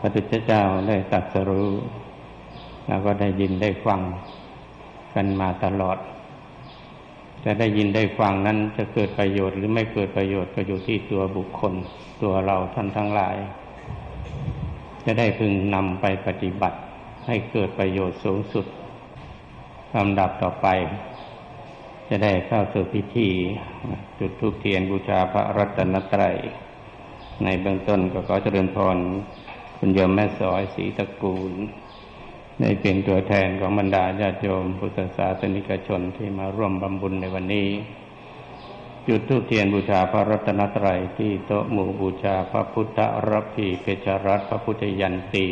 พระพุทธเจ้าได้ตรัสรู้แล้วก็ได้ยินได้ฟังกันมาตลอด จะได้ยินได้ฟังนั้นจะเกิดประโยชน์หรือไม่เกิดประโยชน์ก็อยู่ที่ตัวบุคคล ตัวเราท่านทั้งหลาย จะได้พึงนำไปปฏิบัติให้เกิดประโยชน์สูงสุดลำดับต่อไป จะได้เข้าสู่พิธี จุดธูปเทียนบูชาพระรัตนตรัย ในเบื้องต้นก็ขอเจริญพร คุณโยมแม่สอยศรีตระกูล ได้เป็นตัวแทนของบรรดาญาติโยมพุทธศาสนิกชนที่มาร่วมบำบุญในวันนี้ จุดธูปเทียนบูชาพระรัตนตรัยที่โต๊ะหมู่บูชาพระพุทธรัพีเพชรรัตพระพุทธยันตี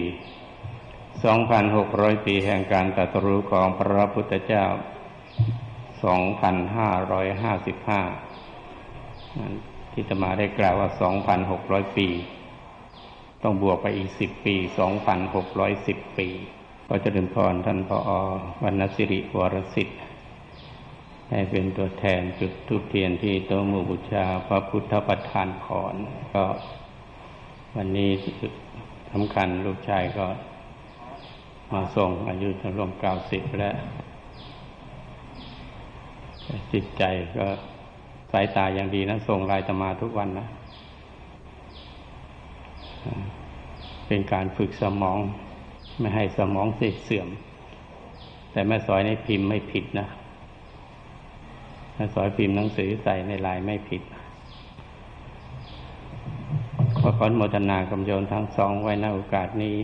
2,600 ปีแห่งการตรัสรู้ของพระพุทธเจ้า 2,555 ที่จะมาได้กล่าวว่า 2,600 ปี ต้องบวกไปอีก10ปี2,610ปีก็จะเดินพรท่านพออวรรณสิริวรสิทธิ์ให้เป็นตัวแทนจุดทุกเทียนที่โต๊ะมู่บูชาพระพุทธประธานพรก็วันนี้สำคัญลูกชายก็มาส่งอายุจะร่วมเก้าสิบแล้วจิตใจก็สายตาอย่างดีนะ ส่งลายตมาทุกวันนะ เป็นการฝึกสมอง ไม่ให้สมองเสื่อม แต่แม่สอยในพิมพ์ไม่ผิดนะแม่สอยพิมพ์หนังสือใส่ในลายไม่ผิดขอขอนโมทนากำโยนทั้งสองไว้ในโอกาสนี้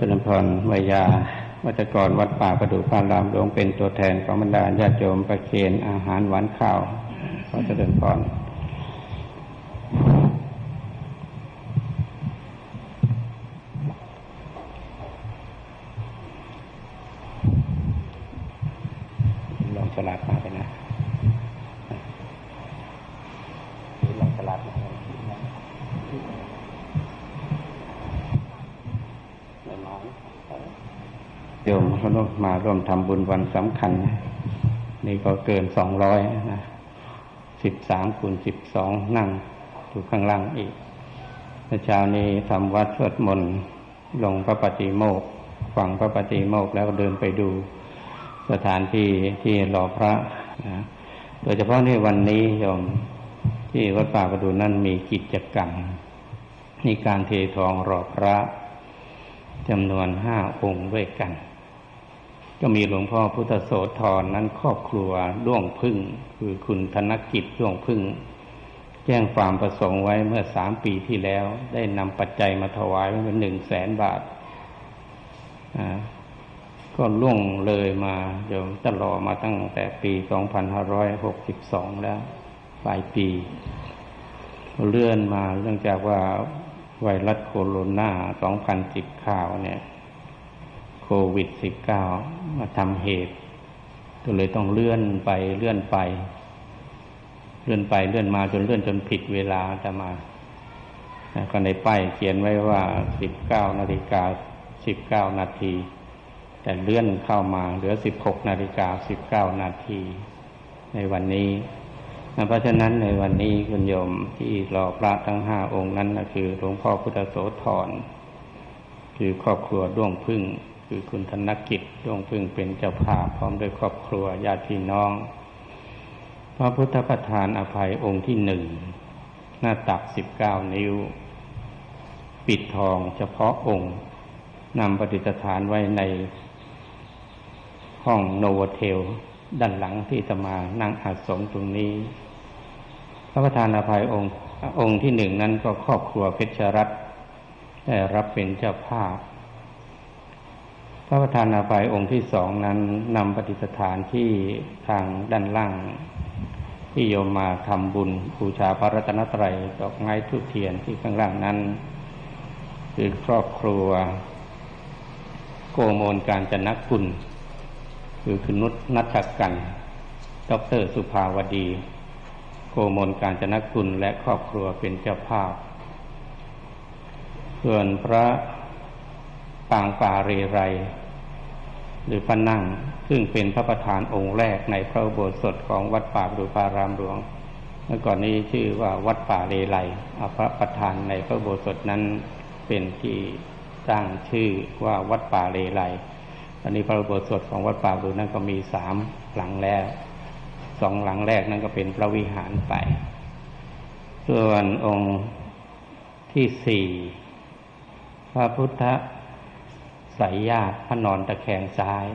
จริญพรวิยาวัจกรวัดป่าประดูพารามหลวงเป็นตัวแทนของบรรดาญาติโยมประเคนอาหารหวานข้าวขอเจริญพรลองสลัดมาไปนะลองสลัดมาไม่มาโย มาต้องมาร่วมทำบุญวันสำคัญ นี่ก็เกินสองร้อยนะสิบสามคูณสิบสองนั่งอยู่ข้างล่างอีกเมื่อเช้านี้ทำวัดสวดมนต์ลงพระปฏิโมกข์ฟังพระปฏิโมกแล้วเดินไปดูสถานที่ที่รอพระนะโดยเฉพาะในวันนี้โยมที่วัดป่าประดูนั่นมีกิจกรรมมีการเททองรอพระจำนวนห้าองค์ด้วยกัน ก็มีหลวงพ่อพุทธโสธรนั้นครอบครัวด้วงพึ่ง คือคุณธนกิจด้วงพึ่ง แจ้งความประสงค์ไว้เมื่อสามปีที่แล้ว ได้นำปัจจัยมาถวายไว้เป็นหนึ่งแสนบาทก็ล่วงเลยมาเดี๋ยวตลอดมาตั้งแต่ปี 2562 แล้วปลายปี เลื่อนมาเนื่องจากว่าไวรัสโคโรนา 2010 ข่าวเนี่ย โควิด 19 มาทำเหตุ ก็เลยต้องเลื่อนไปเลื่อนไป เลื่อนไปเลื่อนมาจนเลื่อนจนผิดเวลาจะมาก็ในป้ายเขียนไว้ว่า 19นาฬิกา19 นาที แต่เลื่อนเข้ามาเหลือ 16นาฬิกา19 นาที ในวันนี้เพราะฉะนั้นในวันนี้คุณโยมที่รอพระทั้งห้าองค์นั้นก็คือหลวงพ่อพุทธโสธรคือครอบครัวด้วงพึ่ง คือคุณธนกิจดวงพึ่งเป็นเจ้าภาพพร้อมด้วยครอบครัวญาติพี่น้อง พระพุทธประธานอภัยองค์ที่หนึ่ง หน้าตักสิบเก้านิ้ว ปิดทองเฉพาะองค์นำปฏิสถานไว้ในห้องโนวเทล ด้านหลังที่จะมานั่งอาสมตรงนี้ พระประธานอภัยองค์องค์ที่หนึ่งนั้นก็ครอบครัวเพชรรัตน์ได้รับเป็นเจ้าภาพ พระประธานอาภัยองค์ที่สองนั้นนำปฏิสถานที่ทางด้านล่าง ที่โยมมาทำบุญบูชาพระรัตนตรัยดอกไม้ทุกเทียนที่ข้างล่างนั้น คือครอบครัว โกโมลการจนักคุณคือคุณนุชนัชกัน ดรสุภาวดี โกโมลการจนักคุณและครอบครัวเป็นเจ้าภาพ ส่วนพระ ปางป่าเรไร หรือพระนั่ง ซึ่งเป็นพระประธานองค์แรกในพระโบสถของวัดป่าดุพารามหลวง เมื่อก่อนนี้ชื่อว่าวัดป่าเรไรอาพระประธานในพระโบสถนั้นเป็นที่ตั้งชื่อว่าวัดป่าเรไรตอนนี้พระโบสถของวัดป่าดูนั้นก็มีสามหลังแล้วสองหลังแรกนั้นก็เป็นพระวิหารไป ส่วนองค์ที่สี่พระพุทธ สายญาติพระนอนตะแคงซ้าย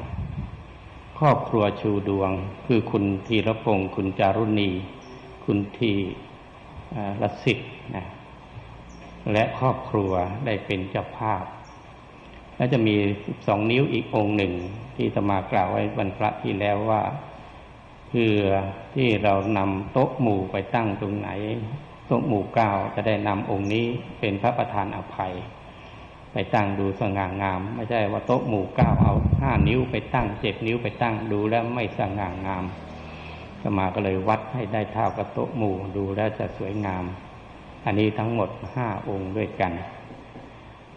ครอบครัวชูดวง คือคุณธีรพงศ์คุณจารุณี คุณทีรสิทธิ์นะและครอบครัวได้เป็นเจ้าภาพ และจะมีสองนิ้วอีกองค์หนึ่งที่ธรรมากล่าวไว้บรรพระที่แล้วว่าเพื่อที่เรานำโต๊ะหมู่ไปตั้งตรงไหน โต๊ะหมู่เก้าจะได้นำองค์นี้เป็นพระประธานอภัย ไปตั้งดูสง่างาม ไม่ใช่ว่าโต๊ะหมู่เก้าเอาห้านิ้วไปตั้งเจ็ดนิ้วไปตั้งดูแล้วไม่สง่างามสมาก็เลยวัดให้ได้เท่ากับโต๊ะหมู่ดูแล้วจะสวยงาม อันนี้ทั้งหมดห้าองค์ด้วยกัน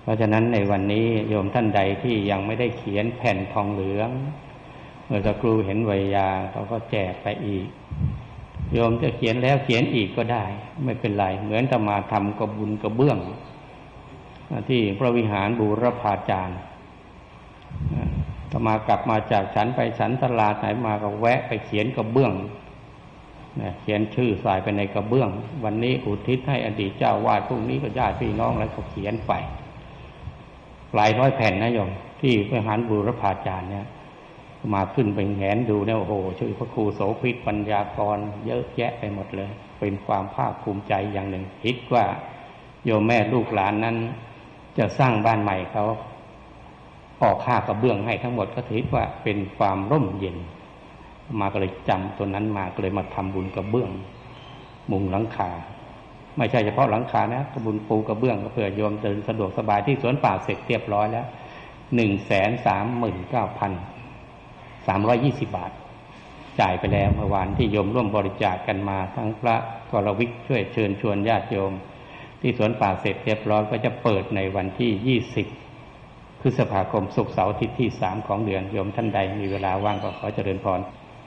เพราะฉะนั้นในวันนี้โยมท่านใดที่ยังไม่ได้เขียนแผ่นทองเหลืองเมื่อสักครูเห็นวิยาเขาก็แจกไปอีกโยมจะเขียนแล้วเขียนอีกก็ได้ ไม่เป็นไร เหมือนจะมาทำกระบุญกระเบื้อง ที่พระวิหารบูรพาจารย์ต่อมากลับมาจากฉันไปฉันตลาดไหนมาก็แวะไปเขียนกระเบื้องเขียนชื่อใส่ไปในกระเบื้อง วันนี้อุทิศให้อดีตเจ้าวาดพรุ่งนี้ก็ญาติพี่น้องแล้วก็เขียนไป หลายร้อยแผ่นนะโยมที่พระหารบูรพาจารย์เนี่ย มาขึ้นไปแงนดูเนี่ยโอ้โหชื่อพระครูโสภิตปัญญากร เยอะแยะไปหมดเลย เป็นความภาคภูมิใจอย่างหนึ่งคิดว่าโยมแม่ลูกหลานนั้น จะสร้างบ้านใหม่เขาออกค่ากระเบื้องให้ทั้งหมดก็ถือว่าเป็นความร่มเย็น มาก็เลยจำตัวนั้นมาก็เลยมาทำบุญกระเบื้อง มุงหลังคา ไม่ใช่เฉพาะหลังคานะกระบุญปูกระเบื้องก็เพื่อโยมเดินสะดวกสบายที่สวนป่าเสร็จเรียบร้อยแล้วหนึ่งแสนสามหมื่นเก้าพันสามร้อยี่สิบาท จ่ายไปแล้วเมื่อวานที่โยมร่วมบริจาคกกันมาทั้งพระกรวิกช่วยเชิญชวนญาติโยม ที่สวนป่าเสร็จเรียบร้อยก็จะเปิดในวันที่ยี่สิบพฤษภาคมศุกร์เสาร์อาทิตย์ที่สามของเดือนโยมท่านใดมีเวลาว่างก็ขอเจริญพร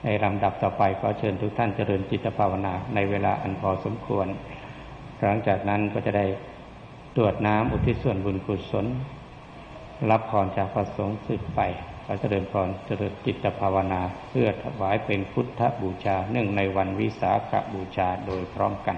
ในลำดับต่อไปขอเชิญทุกท่านเจริญจิตภาวนาในเวลาอันพอสมควร หลังจากนั้นก็จะได้ตรวจน้ำอุทิศส่วนบุญกุศล รับพรจากพระสงฆ์สืบไปขอเจริญพรเจริญจิตภาวนาเพื่อถวายเป็นพุทธบูชาเนื่องในวันวิสาขบูชาโดยพร้อมกัน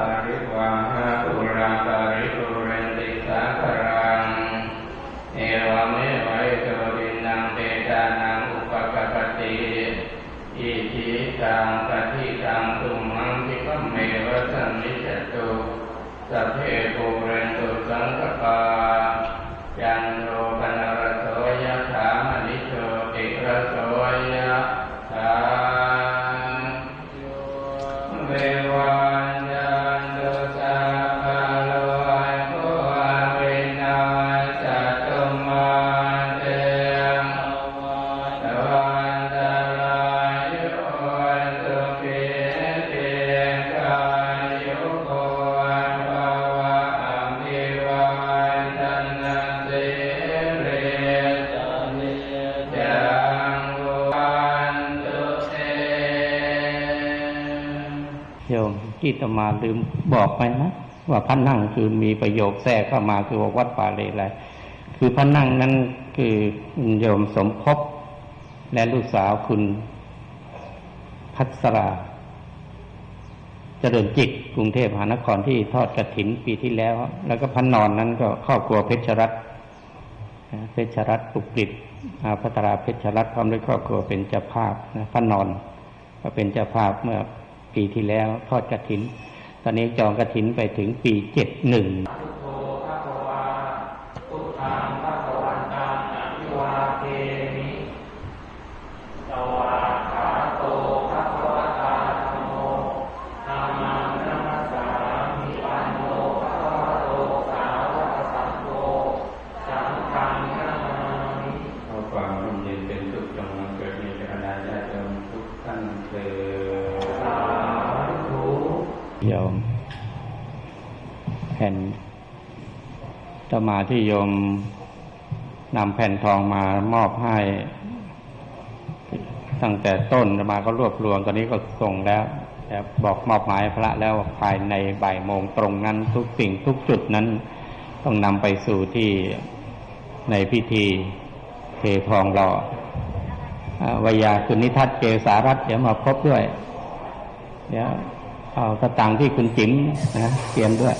วสันนิจจตุสัพเพโภเรนโตุสังกปา ที่จะมาลืมบอกไปนะว่าพระนั่งคือมีประโยคแทรกเข้ามาคือว่าวัดป่าเลไรคือพระนั่งนั้นคือโยมสมภพและลูกสาวคุณพัสราเจริญจิตกรุงเทพมหานครที่ทอดกระถินปีที่แล้ว แล้วก็พันนอนนั้นก็ครอบครัวเพชรรัตเพชรรัตปุกฤษพัตราเพชรรัตพร้อมด้วยครอบครัวเป็นเจ้าภาพนะพันนอนก็เป็นเจ้าภาพเมื่อ ปีที่แล้วทอดกระถิน ตอนนี้จองกระถินไปถึงปีเจ็ดหนึ่ง ตมาที่โยมนำแผ่นทองมามอบให้ ตั้งแต่ต้นตมาก็รวบรวมตอนนี้ก็ส่งแล้วแต่บอกมอบหมายพระแล้วภายในบ่ายโมงตรงนั้นทุกสิ่งทุกจุดนั้น ต้องนำไปสู่ที่ในพิธีเททองหล่อวิยาคุณนิทัศเกษารัตเดี๋ยวมาพบด้วย เดี๋ยวเอาสตางค์ที่คุณจิ๋มนะเตรียมด้วย